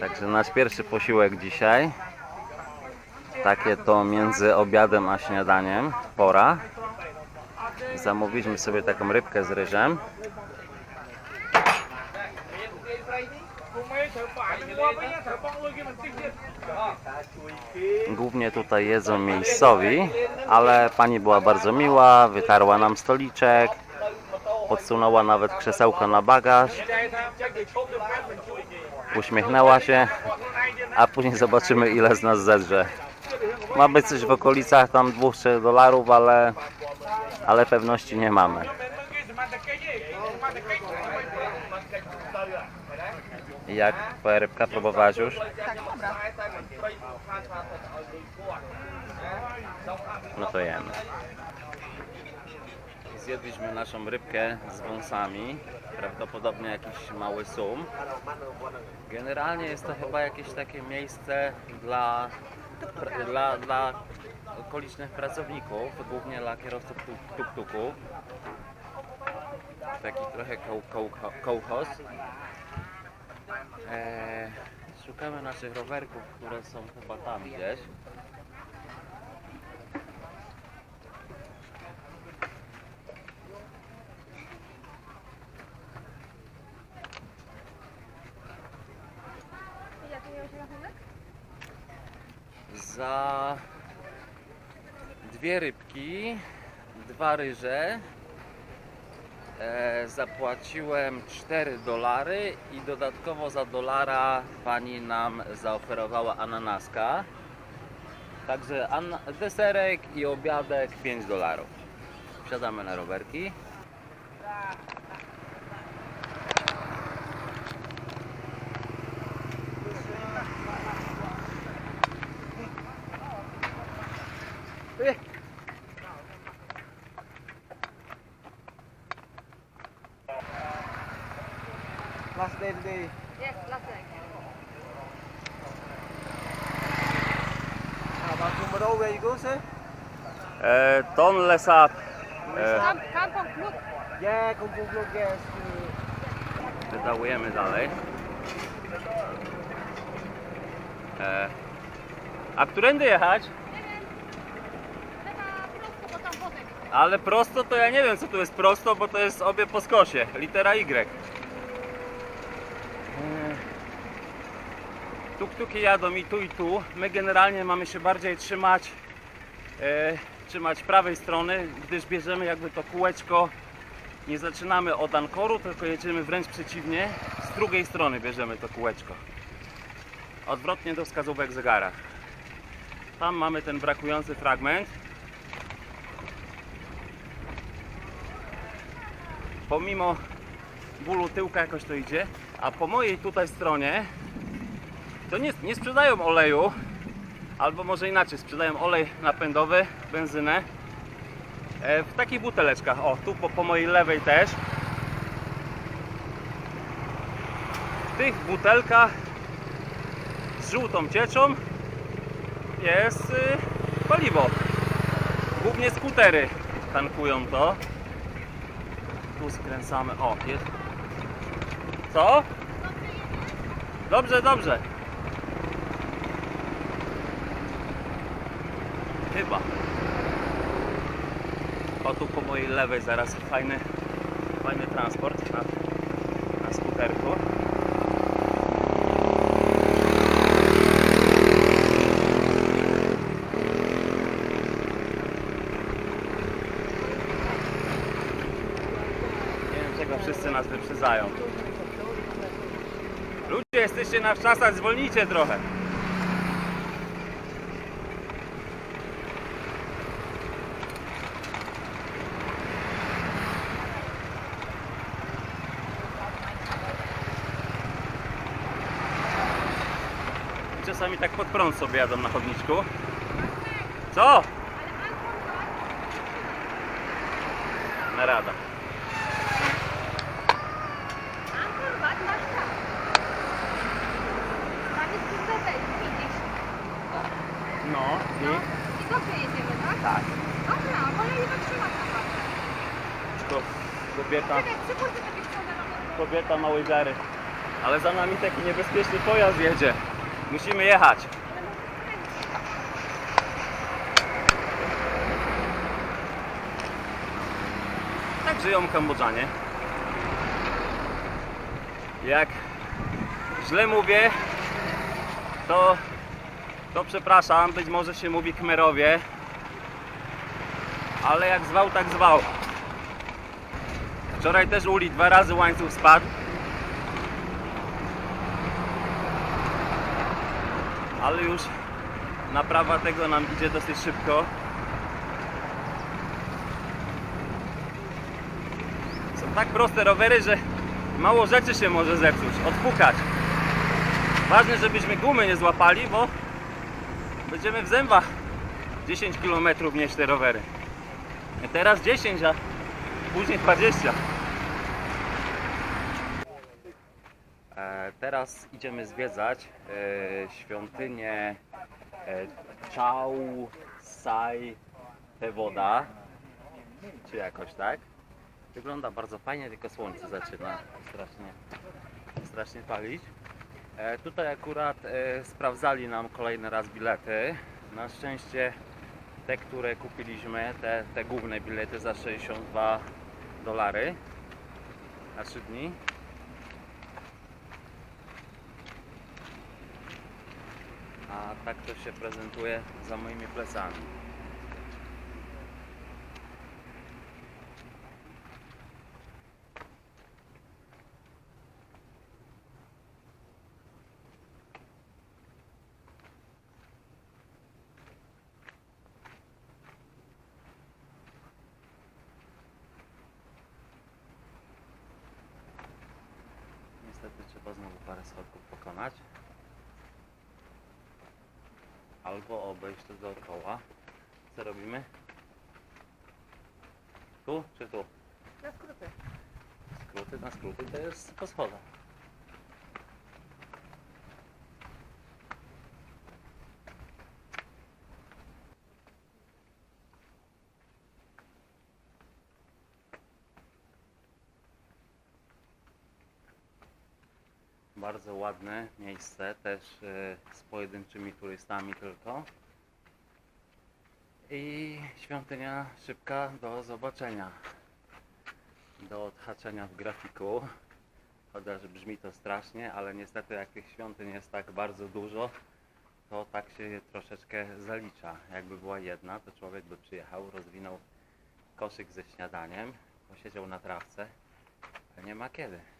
Także nasz pierwszy posiłek dzisiaj. Takie to między obiadem a śniadaniem. Pora. Zamówiliśmy sobie taką rybkę z ryżem. Głównie tutaj jedzą miejscowi, ale pani była bardzo miła, wytarła nam stoliczek, podsunęła nawet krzesełko na bagaż, uśmiechnęła się, a później zobaczymy ile z nas zedrze. Ma być coś w okolicach tam 2-3 dolarów, ale, ale pewności nie mamy. Jak twoja rybka próbowałaś już? No to jemy. Zjedliśmy naszą rybkę z wąsami. Prawdopodobnie jakiś mały sum. Generalnie jest to chyba jakieś takie miejsce dla, dla, dla okolicznych pracowników, głównie dla kierowców tuk- tuk-tuków. Taki trochę koł, koł, kołchoz. Eee, szukamy naszych rowerków, które są chyba tam gdzieś. Za dwie rybki, dwa ryże e, zapłaciłem 4 dolary i dodatkowo za dolara pani nam zaoferowała ananaska. Także an- deserek i obiadek 5 dolarów. Wsiadamy na rowerki. Ton Lesap. E, kampong Vlog, yes. Wydałujemy dalej. E, a którędy jechać? Chyba prosto, bo tam wodek. Ale prosto to ja nie wiem co tu jest prosto, bo to jest obie po skosie. Litera Y. E, Tuk-tuki jadą i tu i tu. My generalnie mamy się bardziej trzymać e, trzymać prawej strony, gdyż bierzemy jakby to kółeczko. Nie zaczynamy od ankoru, tylko jedziemy wręcz przeciwnie. Z drugiej strony bierzemy to kółeczko. Odwrotnie do wskazówek zegara. Tam mamy ten brakujący fragment. pomimo bólu tyłka jakoś to idzie, a po mojej tutaj stronie to nie, nie sprzedają oleju, albo może inaczej, sprzedają olej napędowy, benzynę e, w takich buteleczkach, o tu po, po mojej lewej też w tych butelkach z żółtą cieczą jest y, paliwo głównie skutery tankują to tu skręcamy. O, jest. Co? Dobrze, dobrze. Chyba. O, tu po mojej lewej zaraz fajny, fajny transport na, na skuterku. Nie wiem czego wszyscy nas wyprzedzają. Ludzie, jesteście na wczasach, zwolnijcie trochę. Czasami tak pod prąd sobie jadą na chodniczku. Co? Narada. Jest kurde No No. I dobrze jedziemy, tak? Tak. Dobra, wolę je zatrzymać naprawdę. To kobieta, na kobieta ma łyżery. Ale za nami taki niebezpieczny pojazd jedzie. Musimy jechać. Tak żyją Kambodżanie. Jak źle mówię, to, to przepraszam, być może się mówi Kmerowie, ale jak zwał, tak zwał. Wczoraj też uli dwa razy łańcuch spadł. Ale już naprawa tego nam idzie dosyć szybko. Są tak proste rowery, że mało rzeczy się może zepsuć, odpukać. Ważne, żebyśmy gumy nie złapali, bo będziemy w zębach 10 km nieść te rowery. Teraz 10, a później 20. teraz idziemy zwiedzać e, świątynię e, Chao Sai Tewoda, czy jakoś tak. Wygląda bardzo fajnie, tylko słońce zaczyna strasznie, strasznie palić. E, tutaj akurat sprawdzali nam kolejny raz bilety. Na szczęście te, które kupiliśmy, te, te główne bilety za 62 dolary na 3 dni. A tak to się prezentuje za moimi plecami. Niestety trzeba znowu parę schodków pokonać. Albo obejść to dookoła. Co robimy? Tu czy tu? Na skróty. Skróty na skróty to jest po schodach. Bardzo ładne miejsce, też e, z pojedynczymi turystami tylko. I świątynia szybka do zobaczenia do odhaczenia w grafiku. Że brzmi to strasznie, ale niestety jak tych świątyń jest tak bardzo dużo, to tak się troszeczkę zalicza. Jakby była jedna, to człowiek by przyjechał, rozwinął koszyk ze śniadaniem, posiedział na trawce, ale nie ma kiedy.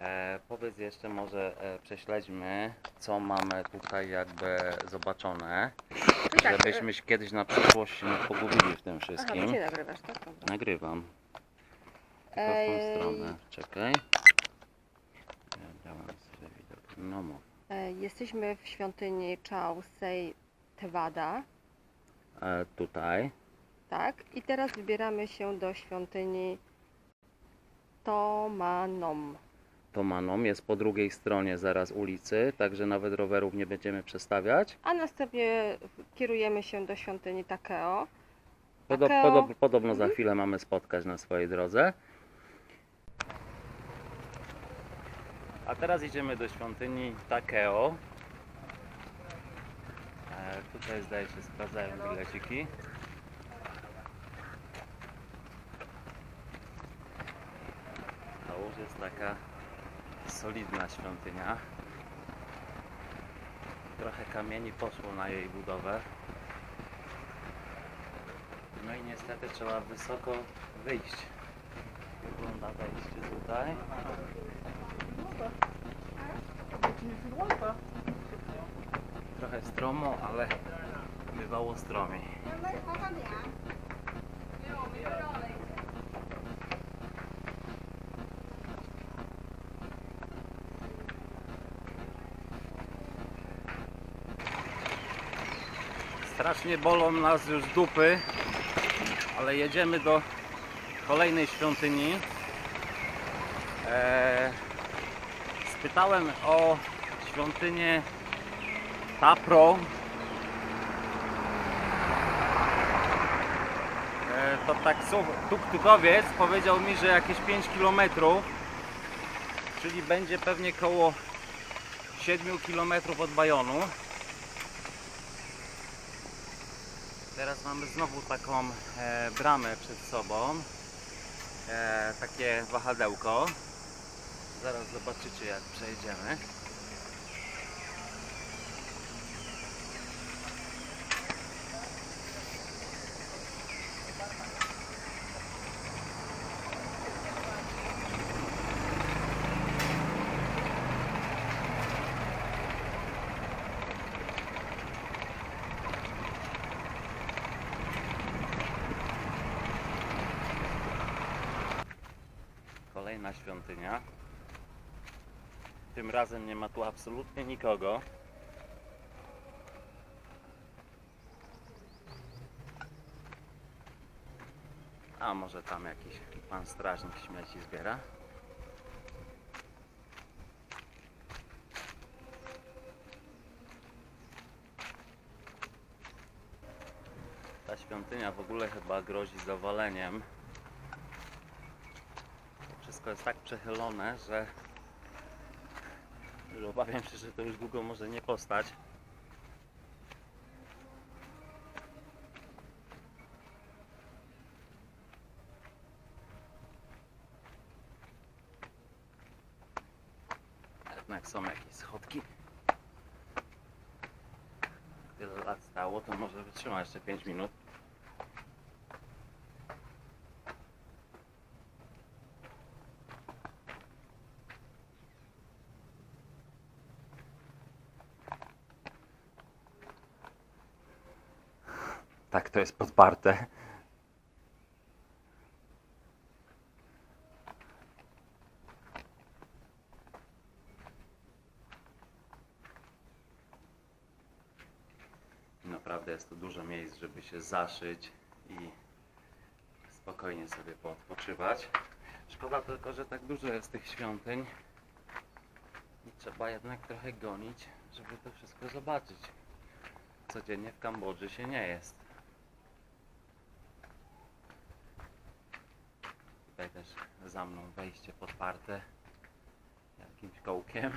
E, powiedz jeszcze może, e, prześledźmy, co mamy tutaj jakby zobaczone. tak, Żebyśmy się kiedyś na przyszłość nie pogubili w tym Aha, wszystkim. ty nagrywasz, tak? Dobra. Nagrywam. Tylko w Ej. tą stronę. Czekaj. Ja dałem sobie widok. No mów. E, Jesteśmy w świątyni Chao Sei Tewada, E, tutaj. tak? I teraz wybieramy się do świątyni Tomanom. Tomanom jest po drugiej stronie zaraz ulicy, także nawet rowerów nie będziemy przestawiać. A następnie kierujemy się do świątyni Takeo. Podo- Takeo. podob- podobno za chwilę mamy spotkać na swojej drodze. A teraz idziemy do świątyni Takeo. E, tutaj zdaje się sprawdzają bileciki. To już jest taka solidna świątynia. Trochę kamieni poszło na jej budowę. No i niestety trzeba wysoko wyjść. Wygląda wejście tutaj. Trochę stromo, ale bywało stromiej. Strasznie bolą nas już dupy, ale jedziemy do kolejnej świątyni. Eee, spytałem o świątynię Tapro. E, To taksów, tuk-tukowiec powiedział mi, że jakieś 5 km, czyli będzie pewnie koło 7 km od Bajonu. Teraz mamy znowu taką e, bramę przed sobą, e, takie wahadełko. Zaraz zobaczycie jak przejdziemy. Kolejna świątynia. Tym razem nie ma tu absolutnie nikogo. A może tam jakiś pan strażnik śmieci zbiera? Ta świątynia w ogóle chyba grozi zawaleniem. Wszystko jest tak przechylone, że że obawiam się, że to już długo może nie postać. Jednak są jakieś schodki. Tyle lat stało, to może wytrzyma jeszcze 5 minut. Tak, to jest podparte. Naprawdę jest to dużo miejsc, żeby się zaszyć i spokojnie sobie poodpoczywać. Szkoda tylko, że tak dużo jest tych świątyń i trzeba jednak trochę gonić, żeby to wszystko zobaczyć. Codziennie w Kambodży się nie jest. Tutaj też za mną wejście podparte jakimś kołkiem.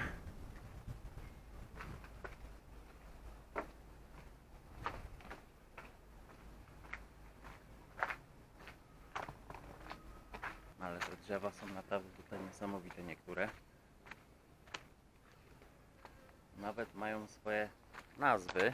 Ale te drzewa są naprawdę tutaj niesamowite niektóre. Nawet mają swoje nazwy.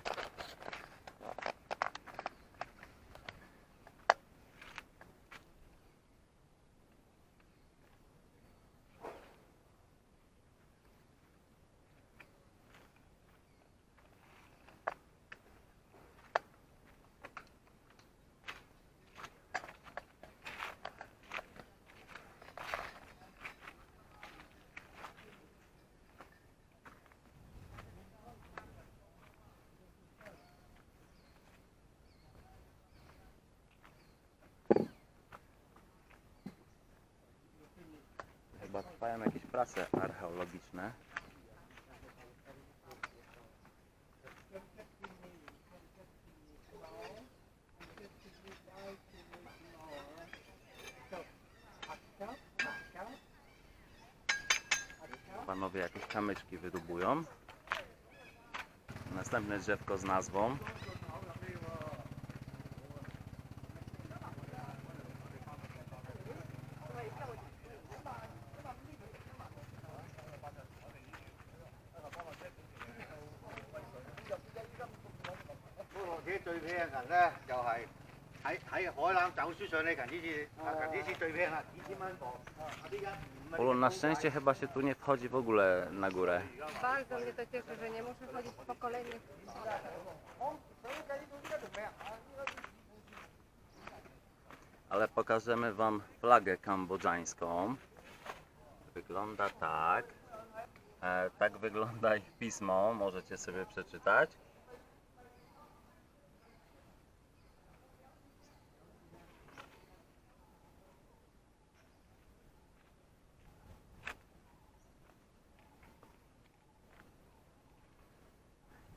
Chyba trwają jakieś prace archeologiczne. Panowie jakieś kamyczki wydubują. Następne drzewko z nazwą. Polu, na szczęście chyba się tu nie wchodzi w ogóle na górę. Bardzo mnie to cieszy, że nie muszę chodzić po kolejnych ale pokażemy Wam flagę kambodżańską. Wygląda tak. E, tak wygląda ich pismo, możecie sobie przeczytać.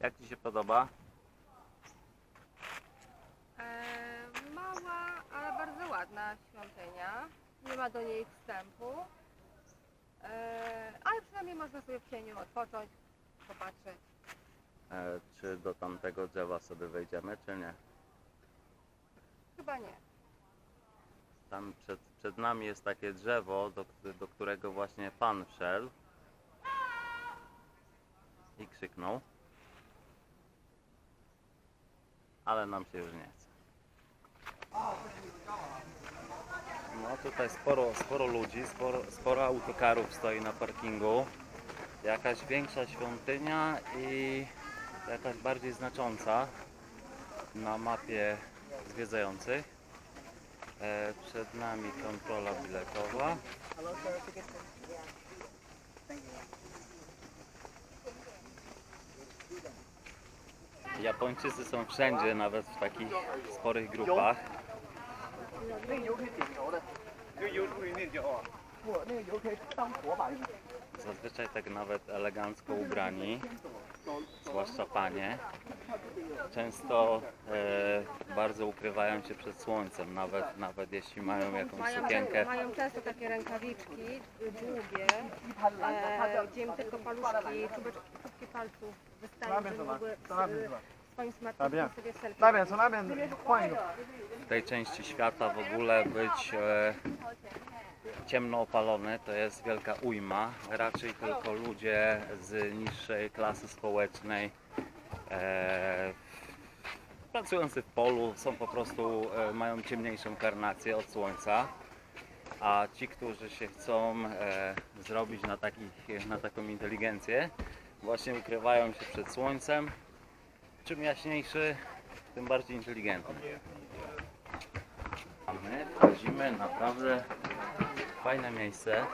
Jak Ci się podoba? E, mała, ale bardzo ładna świątynia. Nie ma do niej wstępu. E, ale przynajmniej można sobie w cieniu odpocząć, popatrzeć. E, czy do tamtego drzewa sobie wejdziemy, czy nie? Chyba nie. Tam przed, przed nami jest takie drzewo, do, do którego właśnie Pan wszedł i krzyknął. Ale nam się już nie chce. No tutaj sporo, sporo ludzi, sporo, sporo autokarów stoi na parkingu. Jakaś większa świątynia i jakaś bardziej znacząca na mapie zwiedzających. E, przed nami kontrola biletowa. Japończycy są wszędzie, nawet w takich sporych grupach. Zazwyczaj tak nawet elegancko ubrani, zwłaszcza panie. Często e, bardzo ukrywają się przed słońcem, nawet, nawet jeśli mają jakąś Mają, sukienkę. mają często takie rękawiczki długie, e, gdzie im tylko paluszki, czubeczki, czubki palców Là, wystawić, żeby w tej części świata w ogóle być e, ciemno opalony to jest wielka ujma. Raczej tylko ludzie z niższej klasy społecznej e, pracujący w polu są po prostu e, mają ciemniejszą karnację od słońca. A ci, którzy się chcą e, zrobić na, takich, na taką inteligencję, właśnie ukrywają się przed słońcem. Czym jaśniejszy, tym bardziej inteligentny. A my wchodzimy naprawdę fajne miejsce.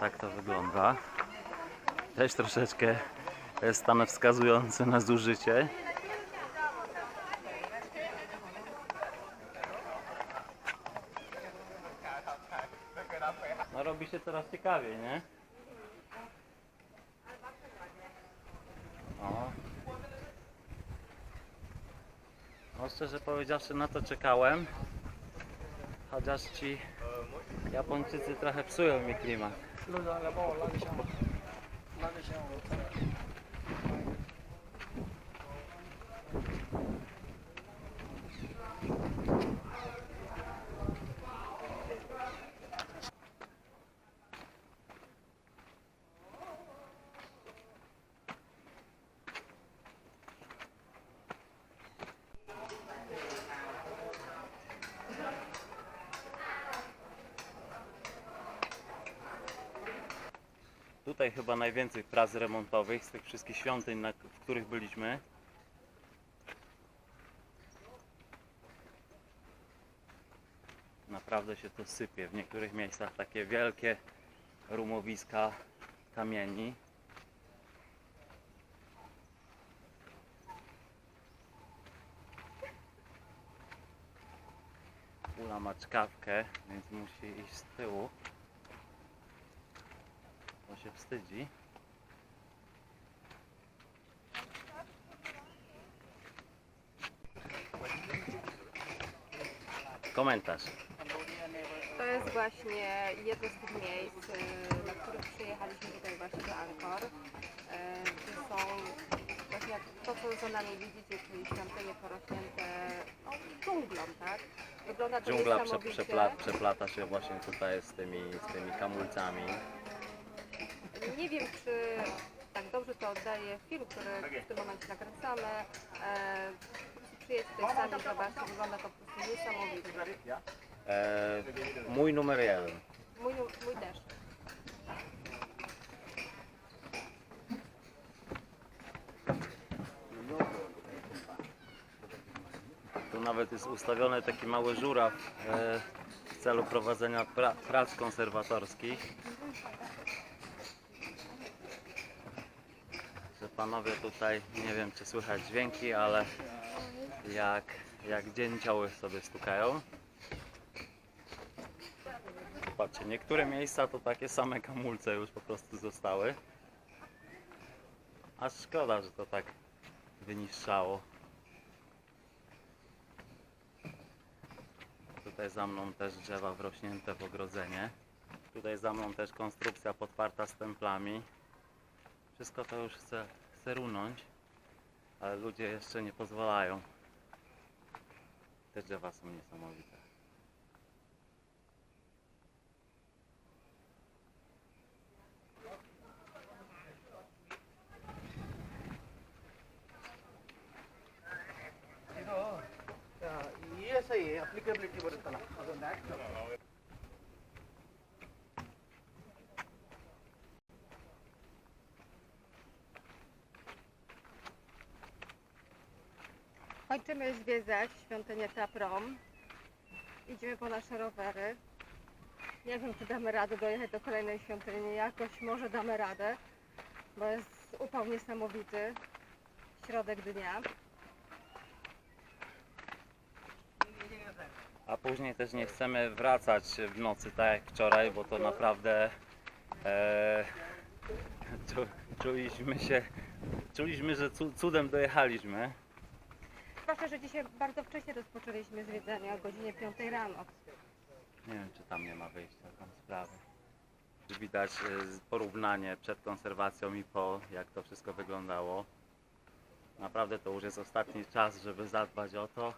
Tak to wygląda. Też troszeczkę stan wskazujący na zużycie. No robi się coraz ciekawiej, nie? O. No szczerze powiedziawszy na to czekałem. Chociaż ci Japończycy trochę psują mi klimat. Tutaj chyba najwięcej prac remontowych z tych wszystkich świątyń, na, w których byliśmy. Naprawdę się to sypie. W niektórych miejscach takie wielkie rumowiska kamieni. Ula ma czkawkę, więc musi iść z tyłu. Się wstydzi. Komentarz. To jest właśnie jedno z tych miejsc, y, na których przyjechaliśmy tutaj właśnie do Angkor. Y, Gdzie są właśnie jak to, co za nami widzicie, czyli świątynie porośnięte no, dżunglą, tak? Wygląda to Dżungla prze, niesamowicie. przepla, przeplata się właśnie tutaj z tymi, z tymi kamulcami. Nie wiem, czy tak dobrze to oddaje film, który w tym momencie nakręcamy. E, przyjedźcie tutaj sami, zobaczcie, wygląda to po prostu niesamowicie. E, mój numer jeden. Mój, mój też. Tu nawet jest ustawiony taki mały żuraw e, w celu prowadzenia pra, prac konserwatorskich. Panowie tutaj, nie wiem czy słychać dźwięki, ale jak, jak dzięcioły sobie stukają. Patrzcie, niektóre miejsca to takie same kamulce już po prostu zostały. Aż szkoda, że to tak wyniszczało. Tutaj za mną też drzewa wrośnięte w ogrodzenie. Tutaj za mną też konstrukcja podparta z templami. Wszystko to już chce, chce runąć, ale ludzie jeszcze nie pozwalają. Te drzewa są niesamowite. E S I applicability ಬರುತ್ತಲ್ಲ ಅದೊಂದು act Kończymy zwiedzać świątynię Taprom. Idziemy po nasze rowery. Nie wiem, czy damy radę dojechać do kolejnej świątyni. Jakoś może damy radę, bo jest upał niesamowity. Środek dnia. A później też nie chcemy wracać w nocy tak jak wczoraj, bo to naprawdę e, czu, czuliśmy się, czuliśmy, że cu- cudem dojechaliśmy. Zwłaszcza, że dzisiaj bardzo wcześnie rozpoczęliśmy zwiedzanie o godzinie 5 rano. Nie wiem, czy tam nie ma wyjścia, tam sprawy. Widać z- porównanie przed konserwacją i po, jak to wszystko wyglądało. Naprawdę to już jest ostatni czas, żeby zadbać o to.